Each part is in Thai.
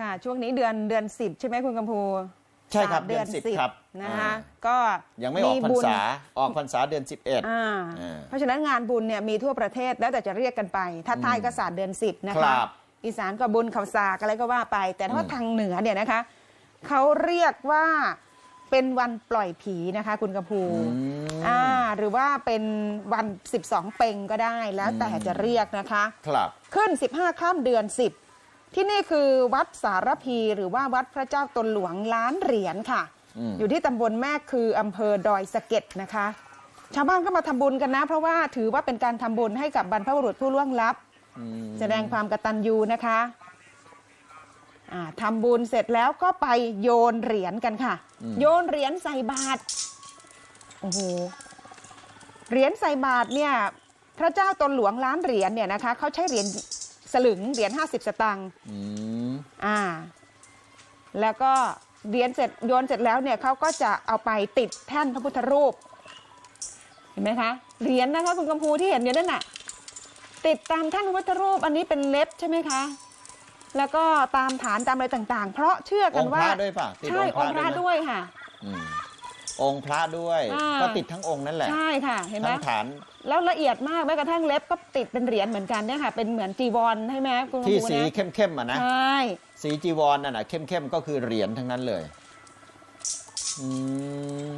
ค่ะ ช่วงนี้เดือนเดือนสิบใช่ไหมคุณกำพูใช่ครับศาสตเดือนสิบครับนะคะอ่า ก็ยังไม่ออกพรรบุญษา ออกพรรษาเดือน 11 อ่าอ่าเพราะฉะนั้นงานบุญเนี่ยมีทั่วประเทศแล้วแต่จะเรียกกันไป ถ้าใต้ก็ศาสตร์เดือนสิบนะคคะรับอีสานก็บุญเขาสากอะไรก็ว่าไป แต่ถ้าอืม ทางเหนือเนี่ยนะคะเขาเรียกว่าเป็นวันปล่อยผีนะคะ คุณกำพูอืม อ่าหรือว่าเป็นวัน 12 เปงก็ได้แล้วแต่จะเรียกนะคะ ครับ ขึ้น 15ข้ามเดือน 10 ที่นี่คือวัดสารพีหรือว่าวัดพระเจ้าตนหลวงล้านเหรียญค่ะอืมอยู่ที่ตำบลแม่คืออำเภอดอยสะเก็ดนะคะ ชาวบ้านก็มาทำบุญกันนะ เพราะว่าถือว่าเป็นการทำบุญให้กับบรรพบุรุษผู้ล่วงลับอืมแสดงความกตัญญูนะคะอ่าทำบุญเสร็จแล้วก็ไปโยนเหรียญกันค่ะ โยนเหรียญใส่บาตรโอ้โหเหรียญใส่บาตรเนี่ยพระเจ้าตนหลวงล้านเหรียญเนี่ยนะคะเขาใช้เหรียญ สลึงเหรียญห้าสิบสตางค์อืมอ่า แล้วก็เหรียญเสร็จโยนเสร็จแล้วเนี่ยเขาก็จะเอาไปติดแท่นพระพุทธรูป เห็นไหมคะเหรียญนะคะคุณกำพูที่เห็นอยู่นั่นน่ะ ติดตามแท่นพระพุทธรูปอันนี้เป็นเล็บใช่ไหมคะแล้วก็ตามฐานตามอะไรต่าง ๆ เพราะเชื่ออกันงค์พว่าระด้วยป่ะติดใช่องค์พองระค์พระด้วยด้วยค่ะ อืมองค์พระด้วย อ่า ก็ติดทั้งองค์นั่นแหละ ใช่ค่ะเห็นไหมทั้งฐานแล้วละเอียดมากแม้กระทั่งเล็บก็ติดเป็นเหรียญเหมือนกันเนี่ยค่ะ เป็นเหมือนจีวรใช่ไหมคุณที่กำพูสีนะเข้มๆอะนะ ใช่สีจีวรน่ะนะเข้มๆ ก็คือเหรียญทั้งนั้นเลยอืม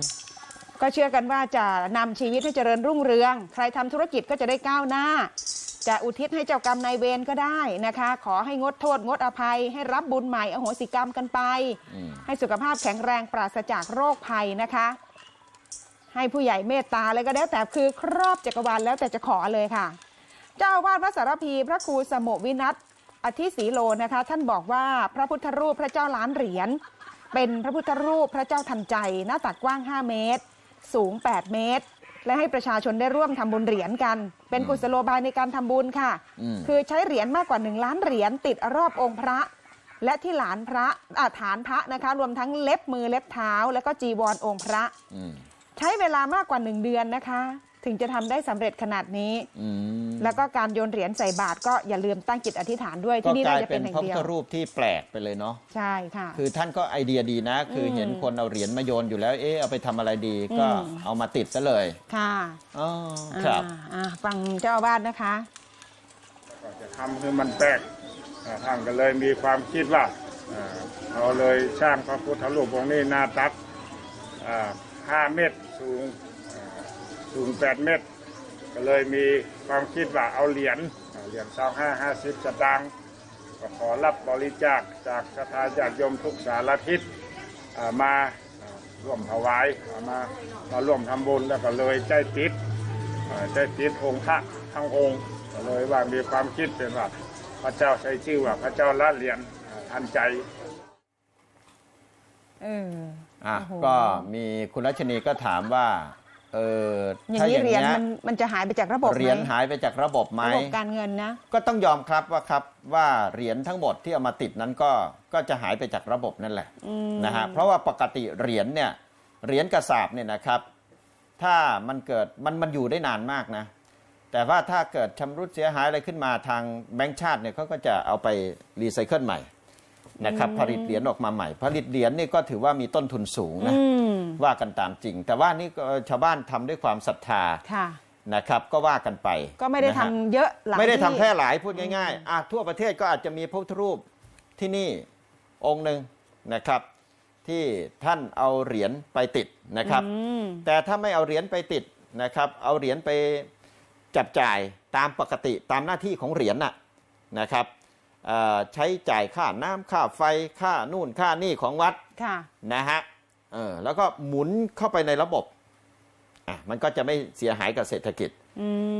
ก็เชื่อกันว่าจะนำชีวิตให้เจริญรุ่งเรือง ใครทำธุรกิจก็จะได้ก้าวหน้า จะอุทิศให้เจ้ากรรมนายเวรก็ได้นะคะ ขอให้งดโทษงดอภัย ให้รับบุญใหม่อโหสิกรรมกันไปอืมให้สุขภาพแข็งแรงปราศจากโรคภัยนะคะ ให้ผู้ใหญ่เมตตาอะไรก็แล้วแต่คือครอบจักรวาลแล้วแต่จะขอเลยค่ะ เจ้าอาวาสวัดสารพีพระครูสมุวินัทอธิศรีโลนะคะ ท่านบอกว่าพระพุทธรูปพระเจ้าล้านเหรียญเป็นพระพุทธรูปพระเจ้าทันใจ หน้าตักกว้าง 5 เมตร สูง 8 เมตร และให้ประชาชนได้ร่วมทำบุญเหรียญกัน เป็นกุศโลบายในการทำบุญค่ะอืมคือใช้เหรียญมากกว่า 1 ล้านเหรียญติดรอบองค์พระ และที่หลานพระอ่าฐานพระนะคะ รวมทั้งเล็บมือเล็บเท้า แล้วก็จีวรองค์พระอืมใช้เวลามากกว่า 1 เดือนนะคะ ถึงจะทำได้สำเร็จขนาดนี้ อืมแล้วก็การโยนเหรียญใส่บาตรก็อย่าลืมตั้งจิตอธิษฐานด้วยก็ที่นี่กลาน่ายจะเป็เป็นนแห่งพระพุเดีทยธวรูปที่แปลกไปเลยเนาะ ใช่ค่ะ คือท่านก็ไอเดียดีนะ คือเห็นคนเอาเหรียญมาโยนอยู่แล้ว เอ๊ะ เอาไปทำอะไรดี ก็อืม เอามาติดซะเลยค่ะอ๋อครับ อ่าอ่าฟังเจ้าอาวาสนะคะ ก็จะทำให้มันแปลกอ่าท่านก็เลยมีความคิดว่าอ่าเราเลยสร้างพระพุทธรูปองค์นี้หนาตักอ่า5เมตรสูง อ่าสูง8เมตร ก็เลยมีความคิดว่าเอาเหรียญอ่าเหรียญสองห้าห้าสิบสตางค์ก็ขอรับบริจาคจากศรัทธาญาติโยมทุกสารทิศอ่ามาอ่าร่วมถวายอ่ามามาร่วมทำบุญแล้วก็เลยใจติดอ่าได้ติดองค์พระทั้งองค์ก็เลยว่ามีความคิดเป็นว่าพระเจ้าใช้ชื่อว่าพระเจ้าละเหรียญอ่าทันใจเอออะโอ้โหก็มีคุณรัชนีก็ถามว่า เอออย่างถ้านี้อย่างเหรียญเงี้ยมันมันจะหายไปจากระบบเหรียญไหมหายไปจากระบบไหมระบบการเงินนะ ก็ต้องยอมครับว่าครับว่าเหรียญทั้งหมดที่เอามาติดนั้นก็ก็จะหายไปจากระบบนั่นแหละอืมนะฮะเพราะว่าปกติเหรียญเนี่ยเหรียญกระสาบเนี่ยนะครับ ถ้ามันเกิดมันมันอยู่ได้นานมากนะ แต่ว่าถ้าเกิดชำรุดเสียหายอะไรขึ้นมาทางแบงก์ชาติเนี่ยเขาก็จะเอาไปรีไซเคิลใหม่ นะครับผลิตเหรียญออกมาใหม่ ผลิตเหรียญนี่ก็ถือว่ามีต้นทุนสูงนะอืมว่ากันตามจริง แต่ว่านี่ก็ชาวบ้านทำด้วยความศรัทธาค่ะนะครับก็ว่ากันไปก็ไม่ได้นะทำฮะเยอะหลายไม่ได้ทำที่แพร่หลายพูดง่ายๆอะทั่วประเทศก็อาจจะมีพระพุทธรูปที่นี่องค์หนึ่งนะครับ ที่ท่านเอาเหรียญไปติดนะครับอืมแต่ถ้าไม่เอาเหรียญไปติดนะครับ เอาเหรียญไปจับจ่ายตามปกติตามหน้าที่ของเหรียญน่ะนะครับเอ่อ ใช้จ่ายค่าน้ำค่าไฟค่านู่นค่านี่ของวัดค่ะนะฮะเออแล้วก็หมุนเข้าไปในระบบอะมันก็จะไม่เสียหายกับเศรษฐกิจอืม